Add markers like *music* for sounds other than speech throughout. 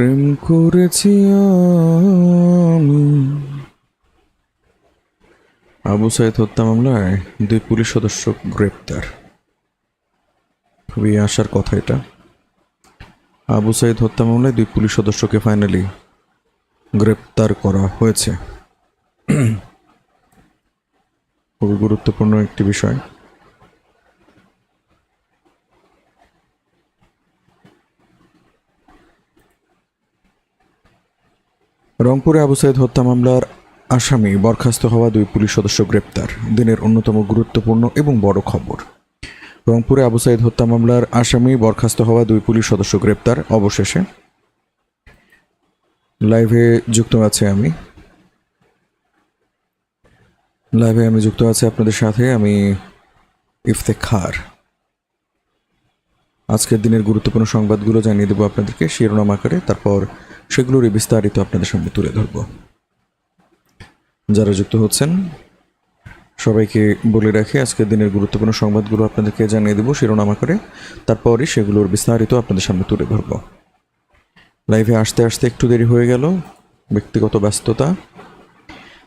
প্রেম করেছি আমি। আবু সাইদ হত্যা মামলায় দুই পুলিশ সদস্য গ্রেপ্তার। খুবই আসার কথা এটা। আবু সাইদ হত্যা মামলায় দুই পুলিশ সদস্যকে ফাইনালি গ্রেপ্তার করা হয়েছে। খুবই গুরুত্বপূর্ণ একটি বিষয়। রংপুরে আবু সাইদ হত্যা মামলার আসামি বরখাস্ত হওয়া দুই পুলিশ সদস্য গ্রেপ্তার। দিনের অন্যতম গুরুত্বপূর্ণ এবং বড় খবর। রংপুরে আবু সাইদ হত্যা মামলার আসামি বরখাস্ত হওয়া দুই পুলিশ সদস্য গ্রেপ্তার। অবশেষে লাইভে যুক্ত আছে আমি। লাইভে আমি যুক্ত আছি আপনাদের সাথে আমি ইফতেখার। আজকের দিনের গুরুত্বপূর্ণ সংবাদগুলো জানিয়ে দেবো আপনাদেরকে শিরোনাম আকারে। তারপর সেগুলোরই বিস্তারিত আপনাদের সামনে তুলে ধরব। যারা যুক্ত হচ্ছেন, সবাইকে বলে রাখি, আজকের দিনের গুরুত্বপূর্ণ সংবাদগুলো আপনাদেরকে জানিয়ে দেবো শিরোনামা করে। তারপরই সেগুলোর বিস্তারিত আপনাদের সামনে তুলে ধরব। লাইভে আসতে আসতে একটু দেরি হয়ে গেল। ব্যক্তিগত ব্যস্ততা।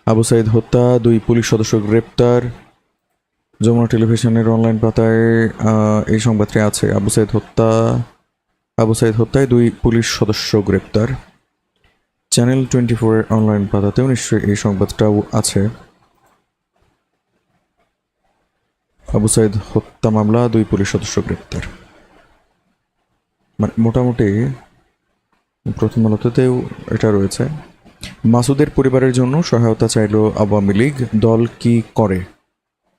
আবু সাইদ হত্যা, দুই পুলিশ সদস্য গ্রেপ্তার। যমুনা টেলিভিশনের অনলাইন পাতায় এই সংবাদটি আছে। আবু সাইদ হত্যা, আবু সাইদ হত্যায় দুই পুলিশ সদস্য গ্রেপ্তার। চ্যানেল টোয়েন্টি ফোরের অনলাইন পাতাতেও নিশ্চয়ই এই সংবাদটাও আছে। আবু সাইদ হত্যা মামলা, দুই পুলিশ সদস্য গ্রেপ্তার। মানে মোটামুটি প্রথম আলোতেও এটা রয়েছে। মাসুদের পরিবারের জন্য সহায়তা চাইল আওয়ামী লীগ। দল কি করে?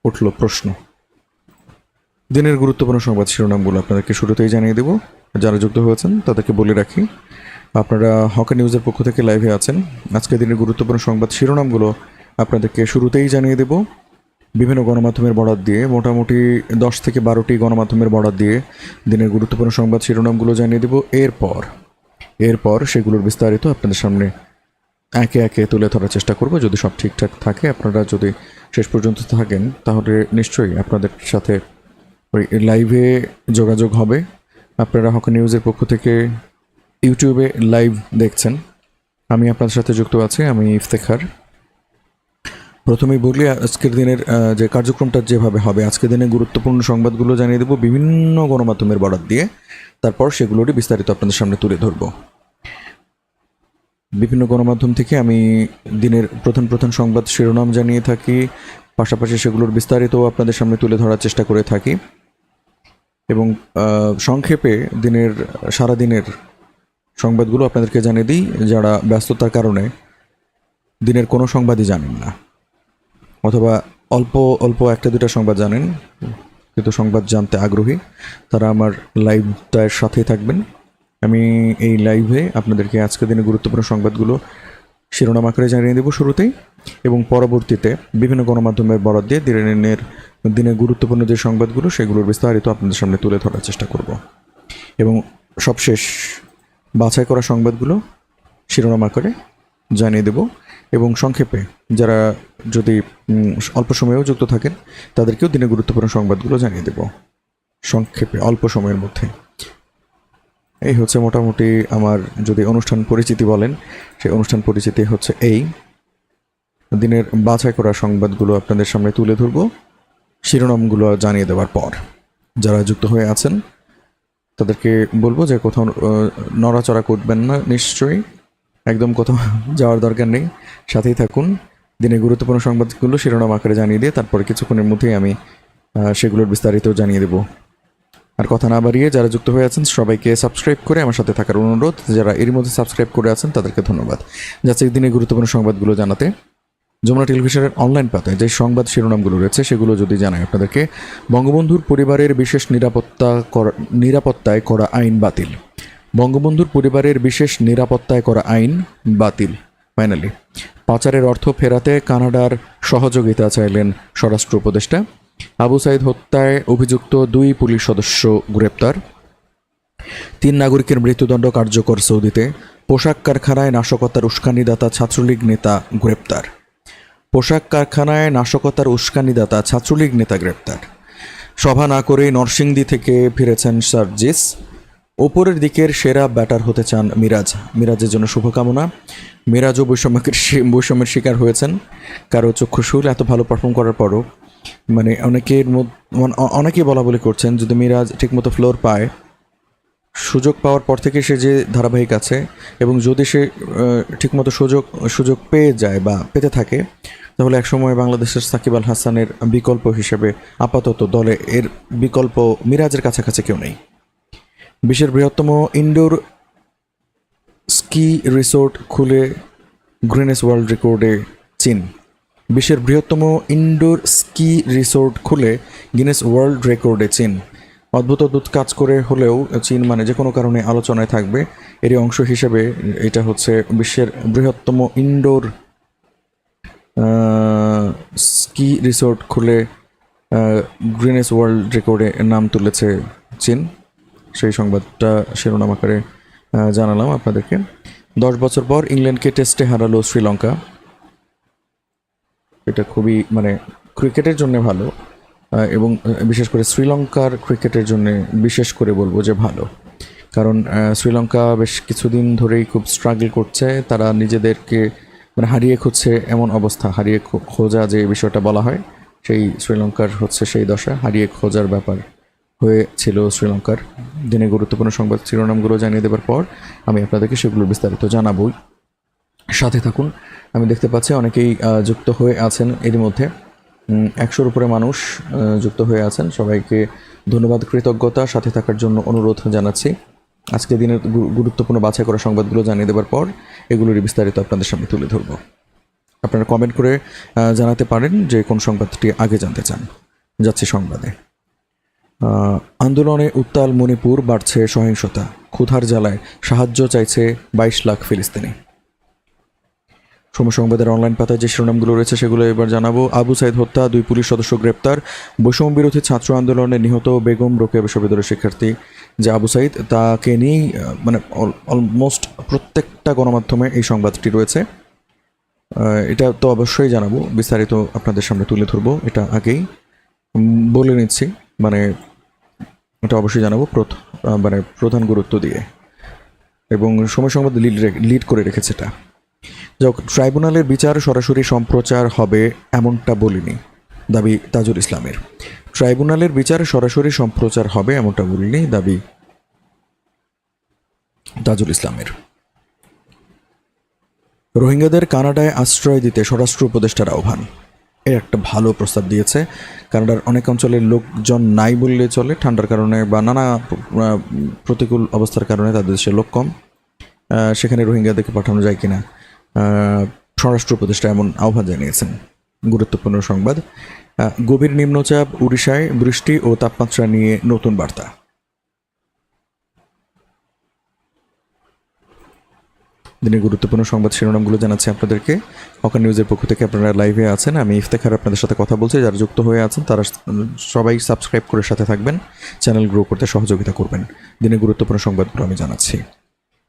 উঠল প্রশ্ন। দিনের গুরুত্বপূর্ণ সংবাদ শিরোনামগুলো আপনাদেরকে শুরুতেই জানিয়ে দেব। যারা যুক্ত হয়েছেন তাদেরকে বলে রাখি আপনারা হকা নিউজের পক্ষ থেকে লাইভে আছেন, আজকের দিনের গুরুত্বপূর্ণ সংবাদ শিরোনামগুলো আপনাদেরকে শুরুতেই জানিয়ে দেব। বিভিন্ন গণমাধ্যমের বরাদ দিয়ে, মোটামুটি দশ থেকে বারোটি গণমাধ্যমের বরাদ দিয়ে দিনের গুরুত্বপূর্ণ সংবাদ শিরোনামগুলো জানিয়ে দেব। এরপর এরপর সেগুলোর বিস্তারিত আপনাদের সামনে একে একে তুলে ধরার চেষ্টা করব। যদি সব ঠিকঠাক থাকে, আপনারা যদি শেষ পর্যন্ত থাকেন, তাহলে নিশ্চয়ই আপনাদের সাথে ওই লাইভে যোগাযোগ হবে। আপনারা হক নিউজের পক্ষ থেকে ইউটিউবে লাইভ দেখছেন। আমি আপনার সাথে যুক্ত আছি, আমি ইফতেখার। প্রথমেই বলি, আজকের দিনের যে কার্যক্রমটা যেভাবে হবে, আজকের দিনে গুরুত্বপূর্ণ সংবাদগুলো জানিয়ে দেবো বিভিন্ন গণমাধ্যমের বরাদ দিয়ে। তারপর সেগুলোরই বিস্তারিত আপনাদের সামনে তুলে ধরবো। বিভিন্ন গণমাধ্যম থেকে আমি দিনের প্রধান প্রধান সংবাদ শিরোনাম জানিয়ে থাকি, পাশাপাশি সেগুলোর বিস্তারিত আপনাদের সামনে তুলে ধরার চেষ্টা করে থাকি। এবং সংক্ষেপে দিনের সারা দিনের সংবাদগুলো আপনাদেরকে জানিয়ে দিই, যারা ব্যস্ততার কারণে দিনের কোনো সংবাদই জানেন না, অথবা অল্প অল্প একটা দুটা সংবাদ জানেন, কিন্তু সংবাদ জানতে আগ্রহী, তারা আমার লাইভটার সাথেই থাকবেন। আমি এই লাইভে আপনাদেরকে আজকের দিনে গুরুত্বপূর্ণ সংবাদগুলো, শিরোনাম আকারে জানিয়ে দেবো শুরুতেই, এবং পরবর্তীতে বিভিন্ন গণমাধ্যমের বরাদ দিয়ে দিনের দিনে গুরুত্বপূর্ণ যে সংবাদগুলো, সেগুলোর বিস্তারিত আপনাদের সামনে তুলে ধরার চেষ্টা করব। এবং সবশেষ বাছাই করা সংবাদগুলো শিরোনাম আকারে জানিয়ে দেব এবং সংক্ষেপে যারা যদি অল্প সময়েও যুক্ত থাকেন, তাদেরকেও দিনে গুরুত্বপূর্ণ সংবাদগুলো জানিয়ে দেব সংক্ষেপে, অল্প সময়ের মধ্যে। এই হচ্ছে মোটামুটি আমার যদি অনুষ্ঠান পরিচিতি বলেন, সেই অনুষ্ঠান পরিচিতি হচ্ছে এই। দিনের বাছাই করা সংবাদগুলো আপনাদের সামনে তুলে ধরবো, শিরোনামগুলো জানিয়ে দেওয়ার পর। যারা যুক্ত হয়ে আছেন তাদেরকে বলব যে কোথাও নড়াচড়া করবেন না, নিশ্চয়ই। একদম কোথাও *laughs* যাওয়ার দরকার নেই। সাথেই থাকুন। দিনে গুরুত্বপূর্ণ সংবাদগুলো শিরোনাম আকারে জানিয়ে দিয়ে তারপরে কিছুক্ষণের মধ্যেই আমি সেগুলোর বিস্তারিত জানিয়ে দেবো। আর কথা না বাড়িয়ে যারা যুক্ত হয়ে আছেন, সবাইকে সাবস্ক্রাইব করে আমার সাথে থাকার অনুরোধ। যারা এর মধ্যে সাবস্ক্রাইব করে আছেন, তাদেরকে ধন্যবাদ। যাচ্ছে দিনে গুরুত্বপূর্ণ সংবাদগুলো জানাতে। যমুনা টেলিভিশনের অনলাইন পাতায় যে সংবাদ শিরোনামগুলো রয়েছে, সেগুলো যদি জানাই, আপনাদেরকে বঙ্গবন্ধুর পরিবারের বিশেষ নিরাপত্তা নিরাপত্তায় করা আইন বাতিল। বঙ্গবন্ধুর পরিবারের বিশেষ নিরাপত্তায় করা আইন বাতিল। ফাইনালি পাচারের অর্থ ফেরাতে কানাডার সহযোগিতা চাইলেন স্বরাষ্ট্র উপদেষ্টা। আবু সাইদ হত্যায় অভিযুক্ত দুই পুলিশ সদস্য গ্রেপ্তার। তিন নাগরিকের মৃত্যুদণ্ড কার্যকর সৌদিতে। পোশাক কারখানায় নাশকতার উস্কানিদাতা ছাত্রলীগ নেতা গ্রেপ্তার। পোশাক কারখানায় নাশকতার উস্কানিদাতা ছাত্রলীগ নেতা গ্রেপ্তার। সভা না করেই নরসিংদী থেকে ফিরেছেন সার্জিস। ওপরের দিকের সেরা ব্যাটার হতে চান মিরাজ। মিরাজের জন্য শুভকামনা। মিরাজও বৈষম্যকের শি- বৈষম্যের শিকার হয়েছেন। কারও চক্ষুশূল এত ভালো পারফর্ম করার পরও। মানে অনেকের মানে অনেকেই বলা বলি করছেন, যদি মিরাজ ঠিকমতো ফ্লোর পায়, সুযোগ পাওয়ার পর থেকে সে যে ধারাবাহিক আছে এবং যদি সে ঠিকমতো সুযোগ সুযোগ পেয়ে যায় বা পেতে থাকে তাহলে একসময় বাংলাদেশের সাকিব আল হাসানের বিকল্প হিসেবে আপাতত দলে এর বিকল্প মিরাজের কাছাকাছি কেউ নেই। বিশ্বের বৃহত্তম ইনডোর স্কি রিসোর্ট খুলে গ্রিনেস ওয়ার্ল্ড রেকর্ডে চীন। বিশ্বের বৃহত্তম ইনডোর স্কি রিসোর্ট খুলে গিনেস ওয়ার্ল্ড রেকর্ডে চীন। অদ্ভুত অদ্ভুত কাজ করে হলেও চীন মানে যে কোনো কারণে আলোচনায় থাকবে। এরই অংশ হিসেবে এটা হচ্ছে বিশ্বের বৃহত্তম ইনডোর স্কি রিসোর্ট খুলে গ্রিনেস ওয়ার্ল্ড রেকর্ডে নাম তুলেছে চীন। সেই সংবাদটা শিরোনাম আকারে জানালাম আপনাদেরকে। দশ বছর পর ইংল্যান্ডকে টেস্টে হারালো শ্রীলঙ্কা। এটা খুবই মানে ক্রিকেটের জন্য ভালো এবং বিশেষ করে শ্রীলঙ্কার ক্রিকেটের জন্য বিশেষ করে বলব যে ভালো। কারণ শ্রীলঙ্কা বেশ কিছুদিন ধরেই খুব স্ট্রাগল করছে। তারা নিজেদেরকে মানে হারিয়ে খুঁজছে এমন অবস্থা, হারিয়ে খোঁজা যে বিষয়টা বলা হয়, সেই শ্রীলঙ্কার হচ্ছে সেই দশা, হারিয়ে খোঁজার ব্যাপার হয়েছিল শ্রীলঙ্কার। দিনে গুরুত্বপূর্ণ সংবাদ শিরোনামগুলো জানিয়ে দেওয়ার পর আমি আপনাদেরকে সেগুলো বিস্তারিত জানাবই। সাথে থাকুন, আমি দেখতে পাচ্ছি অনেকেই যুক্ত হয়ে আছেন এরই মধ্যে। একশোর উপরে মানুষ যুক্ত হয়ে আছেন। সবাইকে ধন্যবাদ, কৃতজ্ঞতা, সাথে থাকার জন্য অনুরোধ জানাচ্ছি। আজকে দিনের গুরুত্বপূর্ণ বাছাই করা সংবাদগুলো জানিয়ে দেওয়ার পর এগুলোর বিস্তারিত আপনাদের সামনে তুলে ধরব। আপনারা কমেন্ট করে জানাতে পারেন যে কোন সংবাদটি আগে জানতে চান। যাচ্ছে সংবাদে। আন্দোলনে উত্তাল মণিপুর বাড়ছে সহিংসতা। ক্ষুধার জ্বালায় সাহায্য চাইছে বাইশ লাখ ফিলিস্তিনি। সময় সংবাদের অনলাইন পাতায় যে শিরোনামগুলো রয়েছে সেগুলো এবার জানাব। আবু সাইদ হত্যা, দুই পুলিশ সদস্য গ্রেপ্তার। বৈষম্য বিরোধী ছাত্র আন্দোলনে নিহত বেগম রোকেয়া বিশ্ববিদ্যালয়ের শিক্ষার্থী যে আবু সাইদ, তাকে নিয়েই মানে অলমোস্ট প্রত্যেকটা গণমাধ্যমে এই সংবাদটি রয়েছে। এটা তো অবশ্যই জানাব, বিস্তারিত আপনাদের সামনে তুলে ধরবো, এটা আগেই। বলে নিচ্ছি মানে এটা অবশ্যই জানাব মানে প্রধান গুরুত্ব দিয়ে। এবং সময় সংবাদ লিড লিড করে রেখেছে এটা। যাক, ট্রাইব্যুনালের বিচার সরাসরি সম্প্রচার হবে, এমনটা বলিনি, দাবি তাজুল ইসলামের। ট্রাইব্যুনালের বিচার সরাসরি সম্প্রচার হবে, এমনটা বলিনি, দাবি তাজুল ইসলামের। রোহিঙ্গাদের কানাডায় আশ্রয় দিতে স্বরাষ্ট্র উপদেষ্টার আহ্বান। এর একটা ভালো প্রস্তাব দিয়েছে। কানাডার অনেক অঞ্চলের লোকজন নাই বললে চলে, ঠান্ডার কারণে বা নানা প্রতিকূল অবস্থার কারণে তাদের দেশে লোক কম। সেখানে রোহিঙ্গাদেরকে পাঠানো যায় কিনা? স্বরাষ্ট্র উপদেষ্টা এমন আহ্বান জানিয়েছেন। গুরুত্বপূর্ণ সংবাদ। গভীর নিম্নচাপ, উড়িষ্যায় বৃষ্টি ও তাপমাত্রা নিয়ে নতুন বার্তা। দিনের গুরুত্বপূর্ণ সংবাদ শিরোনামগুলো জানাচ্ছি আপনাদেরকে। হকার নিউজের পক্ষ থেকে আপনারা লাইভে আছেন। আমি ইফতেখার আপনাদের সাথে কথা বলছি। যারা যুক্ত হয়ে আছেন, তারা সবাই সাবস্ক্রাইব করে সাথে থাকবেন। চ্যানেল গ্রো করতে সহযোগিতা করবেন। দিনের গুরুত্বপূর্ণ সংবাদগুলো আমি জানাচ্ছি।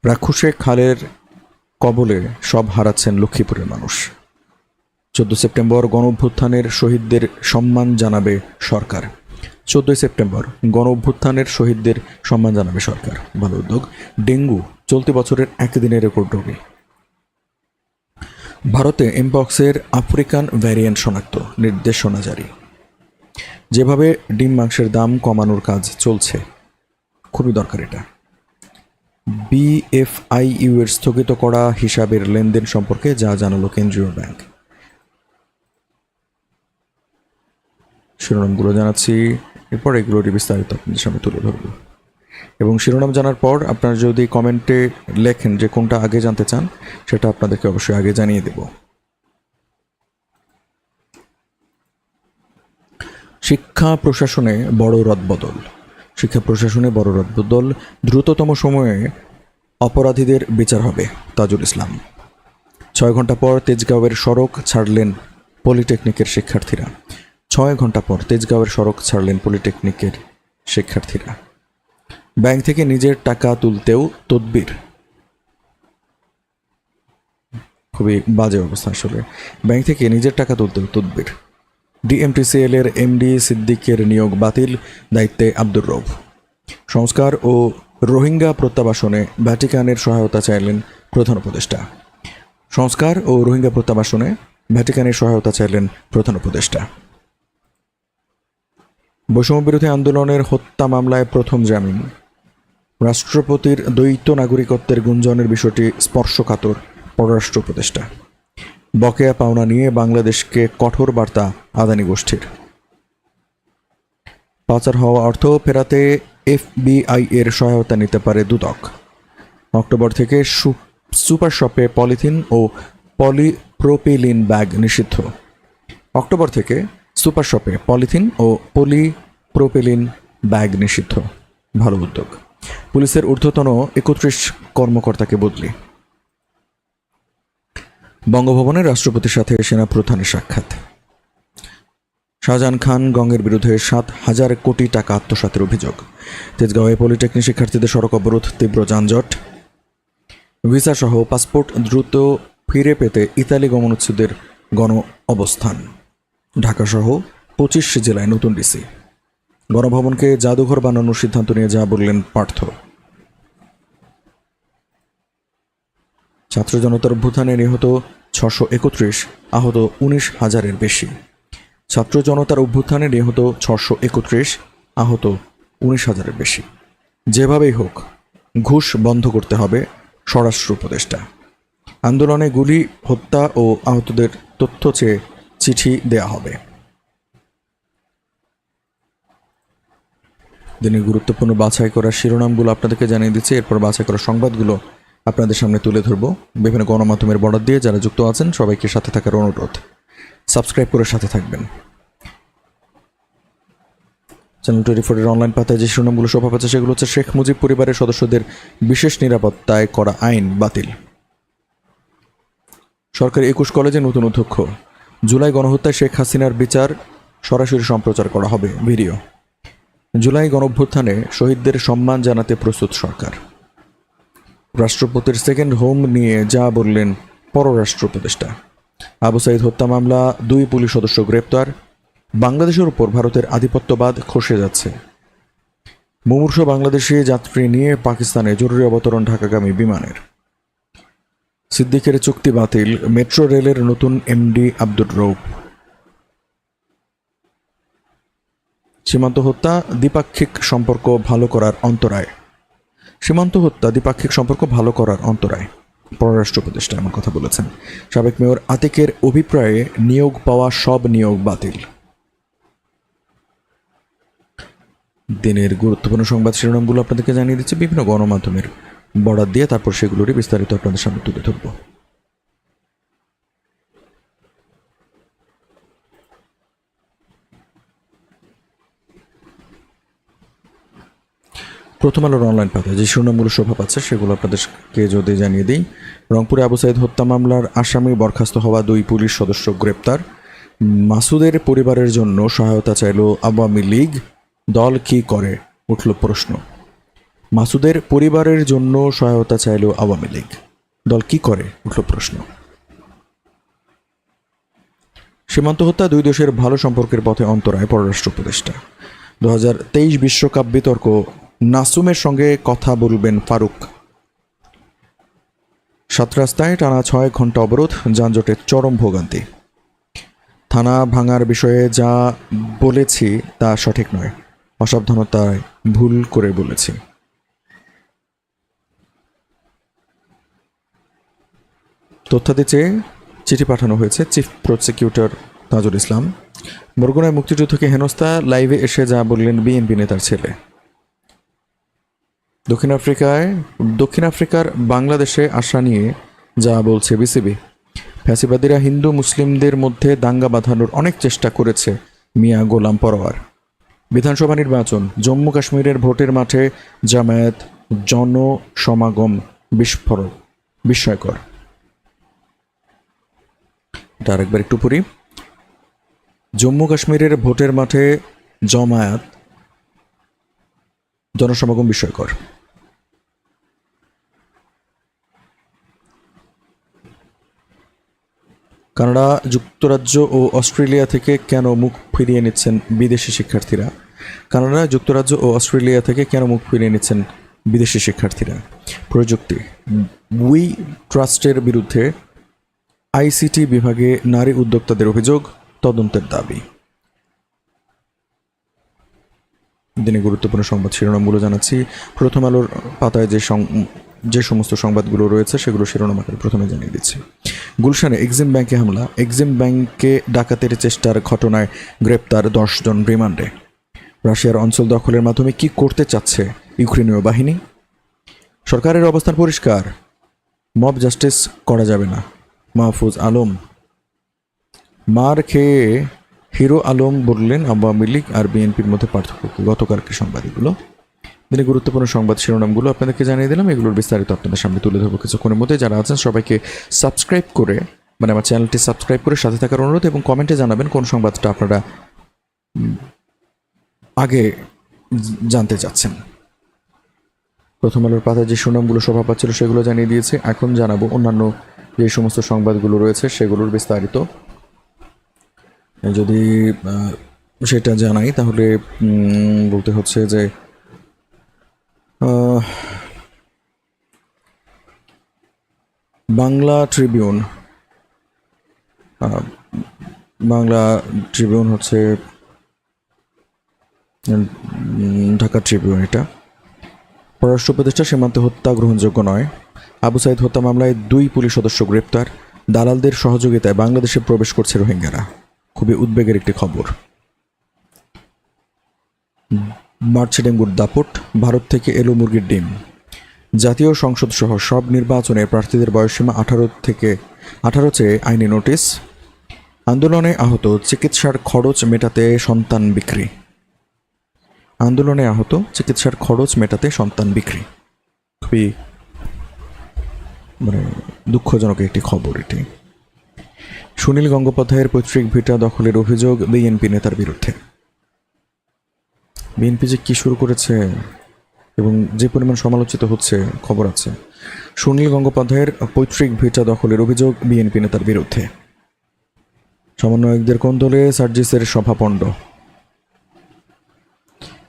রাক্ষসে খালের কবলে সব হারাচ্ছেন লক্ষ্মীপুরের মানুষ। চোদ্দ সেপ্টেম্বর গণ অভ্যুত্থানের শহীদদের সম্মান জানাবে সরকার। চোদ্দই সেপ্টেম্বর গণ অভ্যুত্থানের শহীদদের সম্মান জানাবে সরকার। ভালো উদ্যোগ। ডেঙ্গু চলতি বছরের একদিনের রেকর্ড রোগী। ভারতে এমপক্সের আফ্রিকান ভ্যারিয়েন্ট শনাক্ত, নির্দেশনা জারি। যেভাবে ডিম মাংসের দাম কমানোর কাজ চলছে, খুবই দরকার এটা। বিএফআইইউ এর স্থগিত করা হিসাবের লেনদেন সম্পর্কে যা জানালো কেন্দ্রীয় ব্যাংক। শিরোনামগুলো জানাচ্ছি, এরপর এগুলোরই বিস্তারিত আপনাদের সামনে তুলে ধরব। এবং শিরোনাম জানার পর আপনারা যদি কমেন্টে লেখেন যে কোনটা আগে জানতে চান, সেটা আপনাদেরকে অবশ্যই আগে জানিয়ে দেব। শিক্ষা প্রশাসনে বড় রদবদল। শিক্ষা প্রশাসনে বড় রদবদল। দ্রুততম সময়ে অপরাধীদের বিচার হবে, তাজুল ইসলাম। ছয় ঘণ্টা পর তেজগাঁওয়ের সড়ক ছাড়লেন পলিটেকনিকের শিক্ষার্থীরা। ছয় ঘণ্টা পর তেজগাঁওয়ের সড়ক ছাড়লেন পলিটেকনিকের শিক্ষার্থীরা। ব্যাংক থেকে নিজের টাকা তুলতেও তদবির। খুবই বাজে অবস্থা আসলে। ব্যাংক থেকে নিজের টাকা তুলতেও তদবির। ডিএমটিসিএল এর এমডি সিদ্দিকের নিয়োগ বাতিল, দায়িত্বে আব্দুর রব। সংস্কার ও রোহিঙ্গা প্রত্যাবাসনে ভ্যাটিকানের সহায়তা চাইলেন প্রধান উপদেষ্টা। সংস্কার ও রোহিঙ্গা প্রত্যাবাসনে ভ্যাটিকানের সহায়তা চাইলেন প্রধান উপদেষ্টা। বৈষম্য বিরোধী আন্দোলনের হত্যা মামলায় প্রথম জামিন। রাষ্ট্রপতির দ্বৈত নাগরিকত্বের গুঞ্জনের বিষয়টি স্পর্শকাতর পররাষ্ট্র উপদেষ্টা। বকেয়া পাওনা নিয়ে বাংলাদেশকে কঠোর বার্তা আদানি গোষ্ঠীর। পাচার হওয়া অর্থ ফেরাতে এফবিআই এর সহায়তা নিতে পারে দুদক। অক্টোবর থেকে সুপার শপে পলিথিন ও পলিপ্রোপিলিন ব্যাগ নিষিদ্ধ। অক্টোবর থেকে সুপার শপে পলিথিন ও পলিপ্রোপিলিন ব্যাগ নিষিদ্ধ। ভালো উদ্যোগ। পুলিশের ঊর্ধ্বতন একত্রিশ কর্মকর্তাকে বদলি। বঙ্গভবনে রাষ্ট্রপতির সাথে সেনা প্রধানের সাক্ষাৎ। শাহজাহান খান গঙ্গের বিরুদ্ধে সাত হাজার কোটি টাকা আত্মসাতের অভিযোগ। তেজগাঁওয়ে পলিটেকনিক শিক্ষার্থীদের সড়ক অবরোধ, তীব্র যানজট। ভিসা সহ পাসপোর্ট দ্রুত ফিরে পেতে ইতালি গমনোচ্ছেদের গণ অবস্থান ঢাকাসহ পঁচিশ জেলায় নতুন ডিসি। গণভবনকে জাদুঘর বানানোর সিদ্ধান্ত নিয়ে যা বললেন পার্থ। ছাত্র জনতার অভ্যুত্থানে নিহত ছশো একত্রিশ, আহত উনিশ হাজারের বেশি। ছাত্র জনতার অভ্যুত্থানে নিহত ছশো একত্রিশ, আহত উনিশ হাজারের বেশি। যেভাবেই হোক, ঘুষ বন্ধ করতে হবে স্বরাষ্ট্র উপদেষ্টা। আন্দোলনে গুলি, হত্যা ও আহতদের তথ্য চেয়ে চিঠি দেয়া হবে। দিনের গুরুত্বপূর্ণ বাছাই করা শিরোনামগুলো আপনাদেরকে জানিয়ে দিচ্ছি। এরপর বাছাই করা সংবাদগুলো আপনাদের সামনে তুলে ধরব। বিভিন্ন গণমাধ্যমের বর্ডার দিয়ে যারা যুক্ত আছেন, সবাইকে সাথে থাকার অনুরোধ। সাবস্ক্রাইব করে সাথে থাকবেন। চ্যানেল টোয়েন্টি ফোরের অনলাইন পাতায় যে শিরোনামগুলো শোভা পাচ্ছে সেগুলো হচ্ছে শেখ মুজিব পরিবারের সদস্যদের বিশেষ নিরাপত্তায় করা আইন বাতিল। সরকারি একুশ কলেজে নতুন অধ্যক্ষ। জুলাই গণহত্যায় শেখ হাসিনার বিচার, সরাসরি সম্প্রচার করা হবে ভিডিও। জুলাই গণঅভ্যুত্থানে শহীদদের সম্মান জানাতে প্রস্তুত সরকার। রাষ্ট্রপতির সেকেন্ড হোম নিয়ে যা বললেন পররাষ্ট্র উপদেষ্টা। আবু সাইদ হত্যা মামলা, দুই পুলিশ সদস্য গ্রেপ্তার। বাংলাদেশের উপর ভারতের আধিপত্যবাদ খসে যাচ্ছে। মুমূর্ষ বাংলাদেশি যাত্রী নিয়ে পাকিস্তানে জরুরি অবতরণ ঢাকাগামী বিমানের। সিদ্দিকের চুক্তি বাতিল, মেট্রো রেলের নতুন এমডি আব্দুর রৌফ সীমান্ত হত্যা, দ্বিপাক্ষিক সম্পর্ক ভালো করার অন্তরায়। সীমান্ত হত্যা, দ্বিপাক্ষিক সম্পর্ক ভালো করার অন্তরায়। পররাষ্ট্র উপদেষ্টা এমন কথা বলেছেন। সাবেক মেয়র আতিকের অভিপ্রায়ে নিয়োগ পাওয়া সব নিয়োগ বাতিল। দিনের গুরুত্বপূর্ণ সংবাদ শিরোনামগুলো আপনাদেরকে জানিয়ে দিচ্ছে, বিভিন্ন গণমাধ্যমের বর্ডার দিয়ে তারপর সেগুলোরই বিস্তারিত আপনাদের সামনে তুলে ধরবো। প্রথম আলোর অনলাইন পাতায় যে শিরোনামগুলো শোভা পাচ্ছে, সেগুলো আপনাদেরকে যদি জানিয়ে দিই। রংপুরে আবু সাইদ হত্যা মামলার আসামি বরখাস্ত হওয়া দুই পুলিশ সদস্য গ্রেপ্তার। মাসুদের পরিবারের জন্য সহায়তা চাইল আওয়ামী লীগ। দল কি করে? উঠল প্রশ্ন। মাসুদের পরিবারের জন্য সহায়তা চাইল আওয়ামী লীগ। দল কি করে? উঠল প্রশ্ন। সীমান্ত হত্যা দুই দেশের ভালো সম্পর্কের পথে অন্তরায় পররাষ্ট্র উপদেষ্টা। দু বিশ্বকাপ বিতর্ক নাসুমের সঙ্গে কথা বলবেন ফারুক। সাত রাস্তায় টানা ছয় ঘণ্টা অবরোধ যানজটের চরম ভোগান্তি। থানা ভাঙার বিষয়ে যা বলেছি তা সঠিক নয়, অসাবধানতায় ভুল করে বলেছি। তথ্যাদি চেয়ে চিঠি পাঠানো হয়েছে চিফ প্রসিকিউটর তাজুল ইসলাম। বরগুনায় মুক্তিযুদ্ধকে হেনস্থা, লাইভে এসে যা বললেন বিএনপি নেতার ছেলে। দক্ষিণ আফ্রিকায়, দক্ষিণ আফ্রিকার বাংলাদেশে আসা নিয়ে যা বলছে বিসিবি। ফ্যাসিবাদীরা হিন্দু মুসলিমদের মধ্যে দাঙ্গা বাঁধানোর অনেক চেষ্টা করেছে মিয়া গোলাম পরোয়ার। বিধানসভা নির্বাচন, জম্মু কাশ্মীরের ভোটের মাঠে জামায়াত জনসমাগম বিস্ফোরক বিস্ময়কর। এটা আরেকবার একটু পড়ি। জম্মু কাশ্মীরের ভোটের মাঠে জমায়াত জনসমাগম বিস্ময়কর। কানাডা, যুক্তরাজ্য ও অস্ট্রেলিয়া থেকে কেন মুখ ফিরিয়ে নিচ্ছেন বিদেশি শিক্ষার্থীরা? কানাডা, যুক্তরাজ্য ও অস্ট্রেলিয়া থেকে কেন মুখ ফিরিয়ে নিচ্ছেন বিদেশি শিক্ষার্থীরা? প্রযুক্তি। উই ট্রাস্টের বিরুদ্ধে আইসিটি বিভাগে নারী উদ্যোক্তাদের অভিযোগ, তদন্তের দাবি। দিনে গুরুত্বপূর্ণ সংবাদ শিরোনামগুলো জানাচ্ছি। প্রথম আলোর পাতায় যে সং- যে সমস্ত সংবাদগুলো রয়েছে, সেগুলো শিরোনাম আকারে প্রথমে জানিয়ে দিচ্ছি। গুলশানে এক্সিম ব্যাংকে হামলা। এক্সিম ব্যাংকে ডাকাতের চেষ্টার ঘটনায় গ্রেপ্তার দশজন রিমান্ডে। রাশিয়ার অঞ্চল দখলের মাধ্যমে কি করতে চাচ্ছে ইউক্রেনীয় বাহিনী? সরকারের অবস্থান পরিষ্কার। মব জাস্টিস করা যাবে না। মাহফুজ আলম। মার খেয়ে হিরো আলম বললেন, আওয়ামী লীগ আর বিএনপির মধ্যে পার্থক্য গতকালকে সংবাদ এগুলো। দিনে গুরুত্বপূর্ণ সংবাদ শিরোনামগুলো আপনাদেরকে জানিয়ে দিলাম। এগুলোর বিস্তারিত আপনাদের সামনে তুলে ধরবো কিছুক্ষণের মধ্যে। যারা আছেন, সবাইকে সাবস্ক্রাইব করে মানে আমার চ্যানেলটি সাবস্ক্রাইব করে সাথে থাকার অনুরোধ এবং কমেন্টে জানাবেন কোন সংবাদটা আপনারা আগে জানতে চাচ্ছেন। প্রথম আলোর পাতায় যে সুনামগুলো শোভা পাচ্ছিল সেগুলো জানিয়ে দিয়েছে। এখন জানাব অন্যান্য যে সমস্ত সংবাদগুলো রয়েছে সেগুলোর বিস্তারিত। যদি সেটা জানাই, তাহলে বলতে হচ্ছে যে বাংলা ট্রিবিউন বাংলা ট্রিবিউন হচ্ছে ঢাকা ট্রিবিউন এটা। পররাষ্ট্র উপদেষ্টা সীমান্তে হত্যা গ্রহণযোগ্য নয়। আবু সাইদ হত্যা মামলায় দুই পুলিশ সদস্য গ্রেপ্তার। দালালদের সহযোগিতায় বাংলাদেশে প্রবেশ করছে রোহিঙ্গারা। খুবই উদ্বেগের একটি খবর। মার্চে ডেঙ্গুর দাপট, ভারত থেকে এলো মুরগির ডিম। জাতীয় সংসদ সহ সব নির্বাচনে প্রার্থীদের বয়সসীমা আঠারো থেকে, আঠারো চেয়ে আইনি নোটিশ। আন্দোলনে আহত চিকিৎসার খরচ মেটাতে সন্তান বিক্রি। আন্দোলনে আহত চিকিৎসার খরচ মেটাতে সন্তান বিক্রি। খুবই মানে দুঃখজনক একটি খবর এটি। সুনীল গঙ্গোপাধ্যায়ের পৈতৃক ভিটা দখলের অভিযোগ বিএনপি নেতার বিরুদ্ধে। বিএনপি যে কি শুরু করেছে এবং যে পরিমাণ সমালোচিত হচ্ছে, খবর আছে। সুনীল গঙ্গোপাধ্যায়ের পৈতৃক ভিটা দখলের অভিযোগ বিএনপি নেতার বিরুদ্ধে। সমন্বয়কদের কোন্দলে সার্জিসের সভাপণ্ড।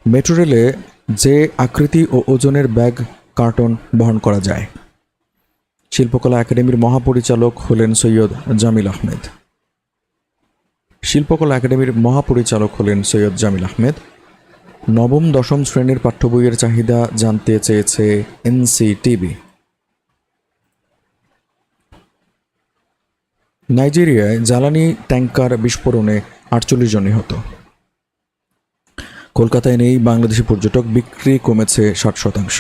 মেট্রো রেলে যে আকৃতি ও ওজনের ব্যাগ কার্টন বহন করা যায়। শিল্পকলা একাডেমির মহাপরিচালক হলেন সৈয়দ জামিল আহমেদ। শিল্পকলা একাডেমির মহাপরিচালক হলেন সৈয়দ জামিল আহমেদ। নবম, দশম শ্রেণির পাঠ্য বইয়ের চাহিদা জানতে চেয়েছে এনসিটিভি। নাইজেরিয়ায় জ্বালানি ট্যাঙ্কার বিস্ফোরণে আটচল্লিশ জন নিহত কলকাতায় নেই বাংলাদেশি পর্যটক, বিক্রি কমেছে ষাট শতাংশ।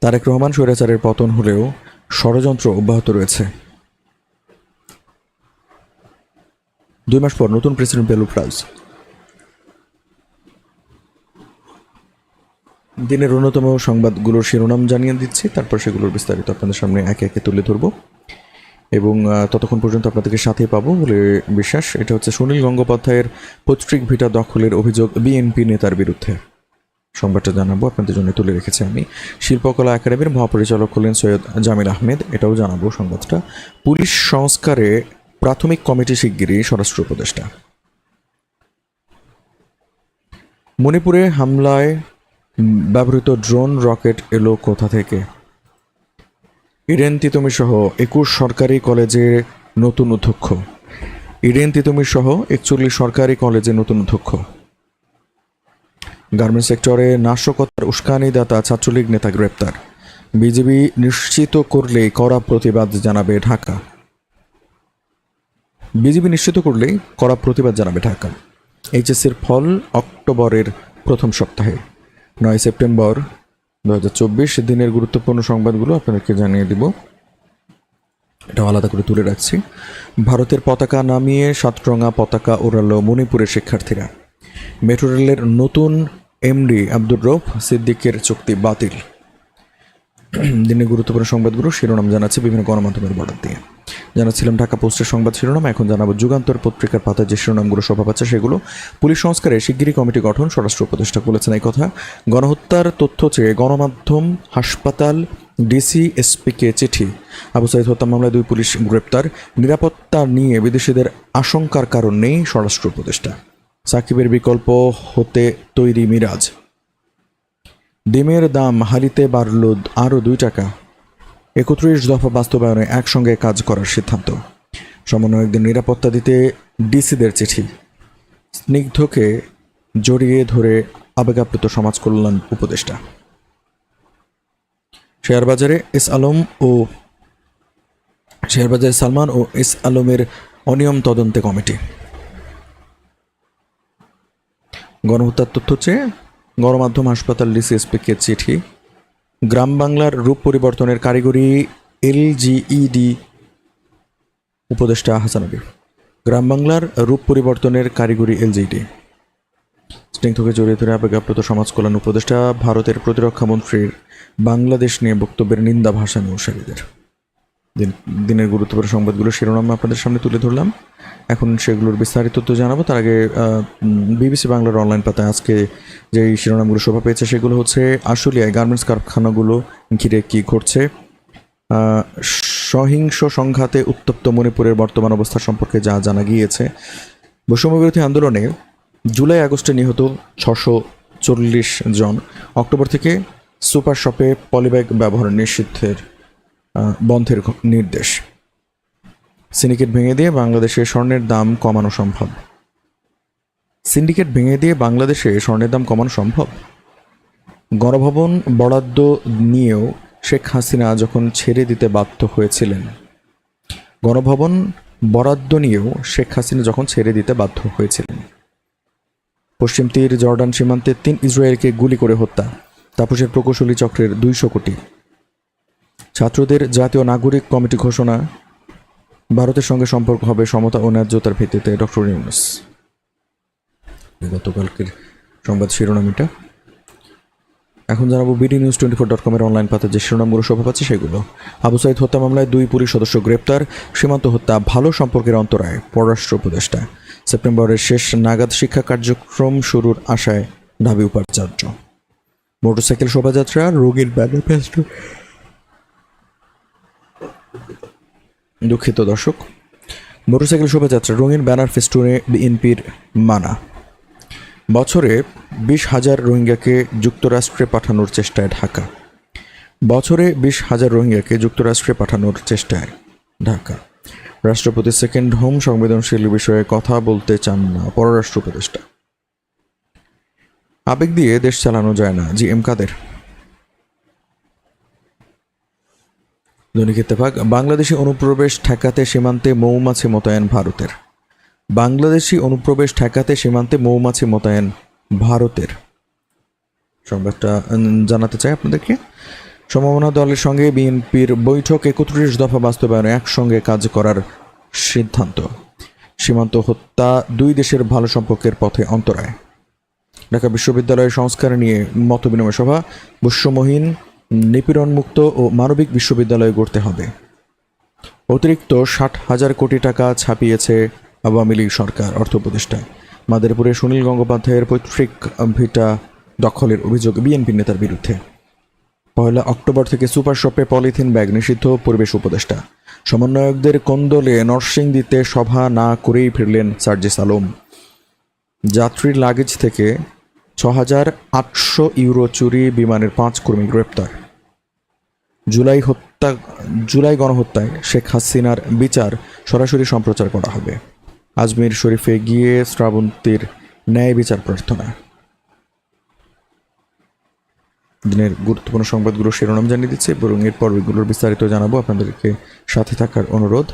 তারেক রহমান স্বৈরাচারের পতন হলেও ষড়যন্ত্র অব্যাহত রয়েছে। দুই মাস পর নতুন প্রেসিডেন্ট পেল প্রাউজ দিনের অন্যতম সংবাদগুলোর শিরোনাম জানিয়ে দিচ্ছি, তারপর সেগুলোর বিস্তারিত আপনাদের সামনে একে একে তুলে ধরবো। এবং ততক্ষণ পর্যন্ত আপনাদেরকে সাথে পাবো বলে বিশ্বাস। এটা হচ্ছে সুনীল গঙ্গোপাধ্যায়ের পৈতৃক ভিটা দখলের অভিযোগ বিএনপি নেতার বিরুদ্ধে। সংবাদটা জানাব, আপনাদের জন্য তুলে রেখেছি আমি। শিল্পকলা একাডেমির মহাপরিচালক হলেন সৈয়দ জামিল আহমেদ। এটাও জানাব সংবাদটা। পুলিশ সংস্কারে প্রাথমিক কমিটি শিগগিরই স্বরাষ্ট্র উপদেষ্টা। মণিপুরে হামলায় ব্যবহৃত ড্রোন, রকেট এলো কোথা থেকে? ইডেন তিতুমি সহ একুশ সরকারি কলেজে নতুন অধ্যক্ষ। ইডেন তিতুমি সহ একচল্লিশ সরকারি কলেজে নতুন অধ্যক্ষ। গার্মেন্টস সেক্টরে নাশকতার উস্কানিদাতা ছাত্রলীগ নেতা গ্রেপ্তার। বিজেপি নিশ্চিত করলেই কড়া প্রতিবাদ জানাবে ঢাকা। বিজেপি নিশ্চিত করলেই কড়া প্রতিবাদ জানাবে ঢাকা। এইচএসসির ফল অক্টোবরের প্রথম সপ্তাহে। নয় সেপ্টেম্বর দু হাজার চব্বিশ দিনের গুরুত্বপূর্ণ সংবাদগুলো আপনাদেরকে জানিয়ে দিব। এটাও আলাদা করে তুলে রাখছি। ভারতের পতাকা নামিয়ে সাতরঙা পতাকা ওড়ালো মণিপুরের শিক্ষার্থীরা। মেট্রো রেলের নতুন এমডি আব্দুর রফ সিদ্দিকের চুক্তি বাতিল। *clears throat* দিনের গুরুত্বপূর্ণ সংবাদগুলো, শিরোনাম জানাচ্ছে বিভিন্ন গণমাধ্যমের বরাদ দিয়ে। জানাচ্ছিলাম ঢাকা পোস্টের সংবাদ শিরোনাম, এখন জানাব যুগান্তর পত্রিকার পাতায় যে শিরোনামগুলো শোভা পাচ্ছে সেগুলো। পুলিশ সংস্কারে শিগগিরই কমিটি গঠন, স্বরাষ্ট্র উপদেষ্টা বলেছেন এই কথা। গণহত্যার তথ্য চেয়ে গণমাধ্যম, হাসপাতাল, ডিসি, এসপিকে চিঠি। আবু সাইদ হত্যা মামলায় দুই পুলিশ গ্রেপ্তার। নিরাপত্তা নিয়ে বিদেশিদের আশঙ্কার কারণ নেই, স্বরাষ্ট্র উপদেষ্টা। সাকিবের বিকল্প হতে তৈরি মিরাজ। ডিমের দাম হালিতে বাড়ল আরও দুই টাকা। একত্রিশ দফা বাস্তবায়নে একসঙ্গে কাজ করার সিদ্ধান্ত। সমন্বয়কদের নিরাপত্তা দিতে ডিসিদের চিঠি। স্নিগ্ধকে জড়িয়ে ধরে আবেগাপ্লুত সমাজ কল্যাণ উপদেষ্টা। শেয়ার বাজারে এস আলম ও শেয়ার বাজারে সালমান ও এস আলমের অনিয়ম তদন্তে কমিটি। গণহত্যার তথ্য চেয়ে গণমাধ্যম হাসপাতাল ডিসিএসপিকে চিঠি। গ্রাম বাংলার রূপ পরিবর্তনের কারিগরি এলজিইডি উপদেষ্টা হাসানবী। গ্রাম বাংলার রূপ পরিবর্তনের কারিগরি এলজিডি স্নিগ্ধকে জড়িয়ে ধরে আবেগাপ্রত সমাজ কল্যাণ উপদেষ্টা, ভারতের প্রতিরক্ষা মন্ত্রীর বাংলাদেশ নিয়ে বক্তব্যের নিন্দা ভাষা অনুসারীদের। দিনের গুরুত্বপূর্ণ সংবাদগুলো, শিরোনাম আপনাদের সামনে তুলে ধরলাম। এখন সেগুলোর বিস্তারিত তো জানাব। তার আগে বিবিসি বাংলার অনলাইন পাতায় আজকে যেই শিরোনামগুলো শোভা পেয়েছে, সেগুলো হচ্ছে আশুলিয়ায় গার্মেন্টস কারখানাগুলো ঘিরে কি ঘটছে। সহিংস সংঘাতে উত্তপ্ত মণিপুরের বর্তমান অবস্থা সম্পর্কে যা জানা গিয়েছে। বৈষম্যবিরোধী আন্দোলনে জুলাই আগস্টে নিহত ছশো চল্লিশ জন। অক্টোবর থেকে সুপার শপে পলিব্যাগ ব্যবহার নিষিদ্ধের বন্ধের নির্দেশ। সিন্ডিকেট ভেঙে দিয়ে বাংলাদেশে স্বর্ণের দাম কমানো সম্ভব। সিন্ডিকেট ভেঙে দিয়ে বাংলাদেশে স্বর্ণের দাম কমানো সম্ভব? গণভবন বরাদ্দ নিয়েও শেখ হাসিনা যখন ছেড়ে দিতে বাধ্য হয়েছিলেন, গণভবন বরাদ্দ নিয়েও শেখ হাসিনা যখন ছেড়ে দিতে বাধ্য হয়েছিলেন। পশ্চিম তীর জর্ডান সীমান্তে তিন ইসরায়েলকে গুলি করে হত্যা, তাপসের প্রকৌশলী চক্রের দুইশো কোটি। ছাত্রদের জাতীয় নাগরিক কমিটি ঘোষণা। ভারতের সঙ্গে সম্পর্ক হবে সমতা ও ন্যায্যতার ভিত্তিতে। ডক্টর ইউনুস। গতকালকের সংবাদ শিরোনামিটা। এখন জানাব BD news twenty four dot কমের অনলাইন পাতে যে শিরোনামগুলো শোভা পাচ্ছে সেগুলো। আবু সাইদ হত্যা মামলায় দুই পুলিশ সদস্য গ্রেপ্তার। সীমান্ত হত্যা ভালো সম্পর্কের অন্তরায় পররাষ্ট্র উপদেষ্টা। সেপ্টেম্বরের শেষ নাগাদ শিক্ষা কার্যক্রম শুরুর আশায় ঢাবি উপাচার্য। মোটরসাইকেল শোভাযাত্রা, রোগীর ম্যানিফেস্টো দুঃখিত দর্শক, মোটরসাইকেল শোভাযাত্রা রঙিন ব্যানার ফেস্টুনে বিএনপির মানা। বছরে বিশ হাজার রোহিঙ্গাকে যুক্তরাষ্ট্রে পাঠানোর চেষ্টায় ঢাকা। বছরে বিশ হাজার রোহিঙ্গাকে যুক্তরাষ্ট্রে পাঠানোর চেষ্টায় ঢাকা। রাষ্ট্রপতি সেকেন্ড হোম সংবেদনশীল বিষয়ে কথা বলতে চান না পররাষ্ট্র উপদেষ্টা। আবেগ দিয়ে দেশ চালানো যায় না জি এম কাদের? দৈনিক ইত্তেফাক, বাংলাদেশি অনুপ্রবেশ ঠেকাতে সীমান্তে মৌমাছি মোতায়েন ভারতের। বাংলাদেশি অনুপ্রবেশ ঠেকাতে সীমান্তে মৌমাছি মোতায়েন ভারতের। সংবাদটা জানাতে চাই আপনাদেরকে। সম্ভাবনা দলের সঙ্গে বিএনপির বৈঠক, একত্রিশ দফা বাস্তবায়নে একসঙ্গে কাজ করার সিদ্ধান্ত। সীমান্ত হত্যা দুই দেশের ভালো সম্পর্কের পথে অন্তরায়। ঢাকা বিশ্ববিদ্যালয়ের সংস্কার নিয়ে মতবিনিময় সভা বৈষম্যহীন নিপীড়নমুক্ত ও মানবিক বিশ্ববিদ্যালয় গড়তে হবে। অতিরিক্ত ষাট হাজার কোটি টাকা ছাপিয়েছে আওয়ামী লীগ সরকার অর্থ উপদেষ্টা মাদারীপুরে সুনীল গঙ্গোপাধ্যায়ের পৈতৃক ভিটা দখলের অভিযোগ বিএনপি নেতার বিরুদ্ধে। পয়লা অক্টোবর থেকে সুপার শপে পলিথিন ব্যাগ নিষিদ্ধ পরিবেশ উপদেষ্টা। সমন্বয়কদের কোন্দলে নরসিংদীতে সভা না করেই ফিরলেন সার্জিস আলম। যাত্রীর লাগেজ থেকে ছ হাজার আটশো ইউরো চুরি বিমানের পাঁচ কর্মী গ্রেপ্তার। জুলাই হত্যা, জুলাই গণহত্যায় শেখ হাসিনার বিচার সরাসরি সম্প্রচার করা হবে। আজমির শরীফে গিয়ে শ্রাবন্তীর ন্যায় বিচার প্রার্থনা। দিনের গুরুত্বপূর্ণ সংবাদগুলো, শিরোনাম জানিয়ে দিচ্ছে এবং এরপর ওইগুলোর বিস্তারিত জানাব আপনাদেরকে সাথে থাকার অনুরোধ।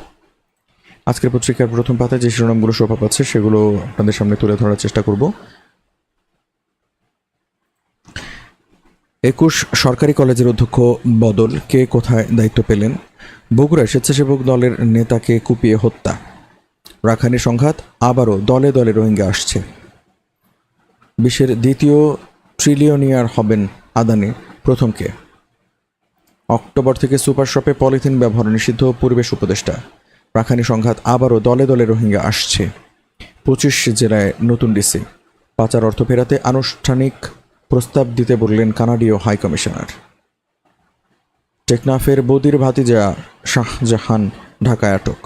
আজকের পত্রিকার প্রথম পাতায় যে শিরোনামগুলো শোভা পাচ্ছে সেগুলো আপনাদের সামনে তুলে ধরার চেষ্টা করব। একুশ সরকারি কলেজের অধ্যক্ষ বদল কে কোথায় দায়িত্ব পেলেন? বগুড়ায় স্বেচ্ছাসেবক দলের নেতাকে কুপিয়ে হত্যা? রাখাইনি সংঘাত, আবারও দলে দলে রোহিঙ্গা আসছে। বিশ্বের দ্বিতীয় ট্রিলিয়নিয়ার হবেন আদানি প্রথমকে অক্টোবর থেকে সুপার শপে পলিথিন ব্যবহার নিষিদ্ধ পরিবেশ উপদেষ্টা। রাখাইনি সংঘাত, আবারও দলে দলে রোহিঙ্গা আসছে। পঁচিশ জেলায় নতুন ডিসি। পাচার অর্থ ফেরাতে আনুষ্ঠানিক প্রস্তাব দিতে বললেন কানাডীয় হাই কমিশনার। টেকনাফের বদির ভাতিজা শাহজাহান ঢাকায় আটক।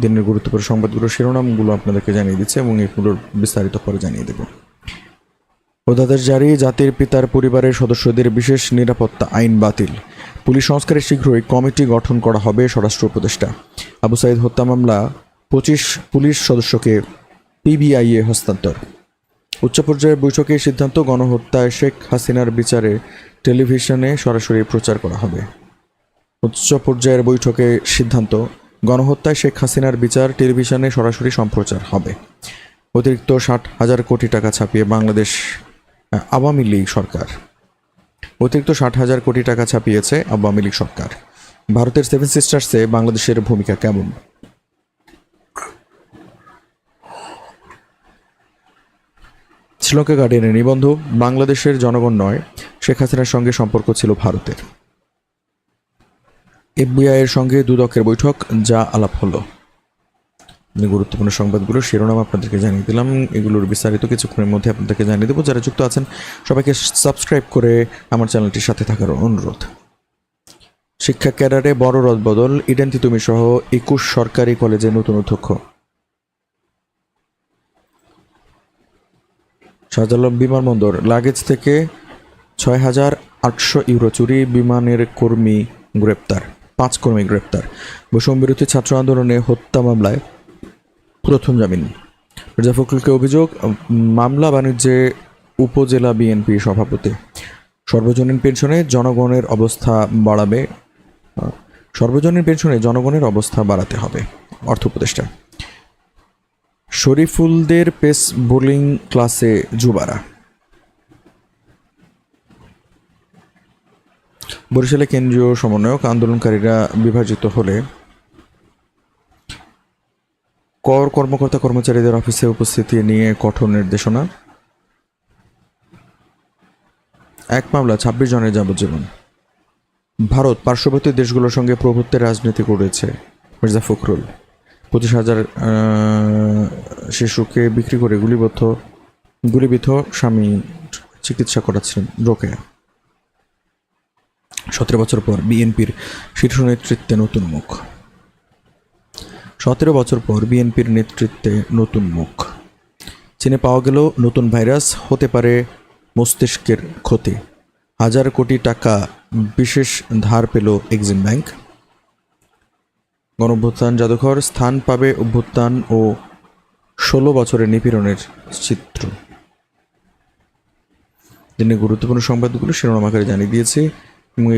দিনের গুরুত্বপূর্ণ সংবাদগুলোর শিরোনামগুলো আপনাদেরকে জানিয়ে দিচ্ছে এবং এগুলোর বিস্তারিত পরে জানিয়ে দেব। অধ্যাদেশ জারি, জাতির পিতার পরিবারের সদস্যদের বিশেষ নিরাপত্তা আইন বাতিল। পুলিশ সংস্কারে শীঘ্রই কমিটি গঠন করা হবে স্বরাষ্ট্র উপদেষ্টা। আবু সাইদ হত্যা মামলা, পঁচিশ পুলিশ সদস্যকে পিবিআইএ হস্তান্তর। উচ্চ পর্যায়ের বৈঠকে সিদ্ধান্ত গণহত্যায় শেখ হাসিনার বিচারে টেলিভিশনে সরাসরি প্রচার করা হবে। উচ্চ পর্যায়ের বৈঠকে সিদ্ধান্ত গণহত্যায় শেখ হাসিনার বিচার টেলিভিশনে সরাসরি সম্প্রচার হবে। অতিরিক্ত ষাট হাজার কোটি টাকা ছাপিয়ে বাংলাদেশ আওয়ামী লীগ সরকার। অতিরিক্ত ষাট হাজার কোটি টাকা ছাপিয়েছে আওয়ামী লীগ সরকার। ভারতের সেভেন সিস্টার্সে বাংলাদেশের ভূমিকা কেমন? শ্রীলঙ্কা গার্ডিয়ানের নিবন্ধ বাংলাদেশের জনগণ নয়, শেখ হাসিনার সঙ্গে সম্পর্ক ছিল ভারতের। এফবিআই এর সঙ্গে দুদকের বৈঠক, যা আলাপ হলো। গুরুত্বপূর্ণ সংবাদগুলো, শিরোনাম আপনাদেরকে জানিয়ে দিলাম। এগুলোর বিস্তারিত কিছুক্ষণের মধ্যে আপনাদেরকে জানিয়ে দেবো। যারা যুক্ত আছেন, সবাইকে সাবস্ক্রাইব করে আমার চ্যানেলটির সাথে থাকার অনুরোধ। শিক্ষা ক্যাডারে বড় রদবদল, ইডেন তিতুমি সহ একুশ সরকারি কলেজে নতুন অধ্যক্ষ। শাহজালাম বিমানবন্দর লাগেজ থেকে ছয় হাজার আটশো ইউরো চুরি বিমানের কর্মী গ্রেপ্তার, পাঁচ কর্মী গ্রেপ্তার। বৈষম্য বিরোধী ছাত্র আন্দোলনে হত্যা মামলায় প্রথম জামিন। মির্জা ফখরুলকে অভিযোগ মামলা বাণিজ্যে উপজেলা বিএনপি সভাপতি। সর্বজনীন পেনশনে জনগণের অবস্থা বাড়াবে সর্বজনীন পেনশনে জনগণের অবস্থা বাড়াতে হবে, অর্থ উপদেষ্টা। শরীফুলদের পেস বোলিং ক্লাসে যুবারা। বরিশালে কেন্দ্রীয় সমন্বয়ক আন্দোলনকারীরা বিভাজিত হলে কর কর্মকর্তা কর্মচারীদের অফিসে উপস্থিতি নিয়ে কঠোর নির্দেশনা। এক মামলা, ছাব্বিশ জনের যাবজ্জীবন। ভারত পার্শ্ববর্তী দেশগুলোর সঙ্গে প্রভুত্বের রাজনীতি করেছে মির্জা ফখরুল। পঁচিশ হাজার শিশুকে বিক্রি করে গুলিবদ্ধ, গুলিবিদ্ধ স্বামী চিকিৎসা করাচ্ছিলেন রোকেয়া। সতেরো বছর পর বিএনপির শীর্ষ নেতৃত্বে নতুন মুখ। সতেরো বছর পর বিএনপির নেতৃত্বে নতুন মুখ। চীনে পাওয়া গেল নতুন ভাইরাস, হতে পারে মস্তিষ্কের ক্ষতি। হাজার কোটি টাকা বিশেষ ধার পেল এক্সিম ব্যাংক। গণঅভ্যুত্থান জাদুঘর স্থান পাবে অভ্যুত্থান ও ষোলো বছরের নিপীড়নের চিত্র। দিনের গুরুত্বপূর্ণ সংবাদগুলো শিরোনাম আকারে জানিয়ে দিয়েছে এবং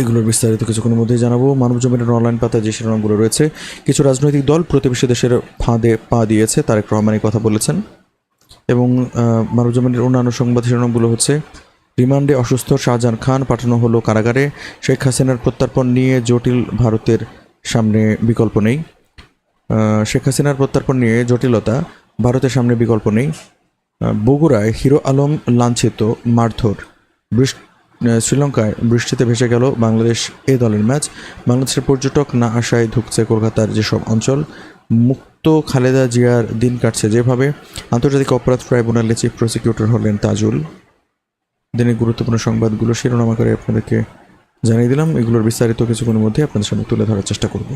এগুলোর বিস্তারিত কিছুক্ষণের মধ্যেই জানাব। মানব জমিনের অনলাইন পাতায় যে শিরোনামগুলো রয়েছে, কিছু রাজনৈতিক দল প্রতিবেশী দেশের ফাঁদে পা দিয়েছে, তারেক রহমানের কথা বলেছেন। এবং মানব জমিনের অন্যান্য সংবাদ শিরোনামগুলো হচ্ছে, রিমান্ডে অসুস্থ শাহজাহান খান পাঠানো হলো কারাগারে, শেখ হাসিনার প্রত্যর্পণ নিয়ে জটিল ভারতের সামনে বিকল্প নেই। শেখ হাসিনার প্রত্যর্পণ নিয়ে জটিলতা, ভারতের সামনে বিকল্প নেই। বগুড়ায় হিরো আলম লাঞ্ছিত, মারধর। শ্রীলঙ্কায় বৃষ্টিতে ভেসে গেল বাংলাদেশ এ দলের ম্যাচ। বাংলাদেশের পর্যটক না আসায় ঢুকছে কলকাতার যেসব অঞ্চল। মুক্ত খালেদা জিয়ার দিন কাটছে যেভাবে। আন্তর্জাতিক অপরাধ ট্রাইব্যুনালে চিফ প্রসিকিউটর হলেন তাজুল। দিনের গুরুত্বপূর্ণ সংবাদগুলো শিরোনাম আকারে আপনাদেরকে জানিয়ে দিলাম এগুলোর বিস্তারিত কিছুক্ষণের মধ্যে আপনাদের সামনে তুলে ধরার চেষ্টা করব।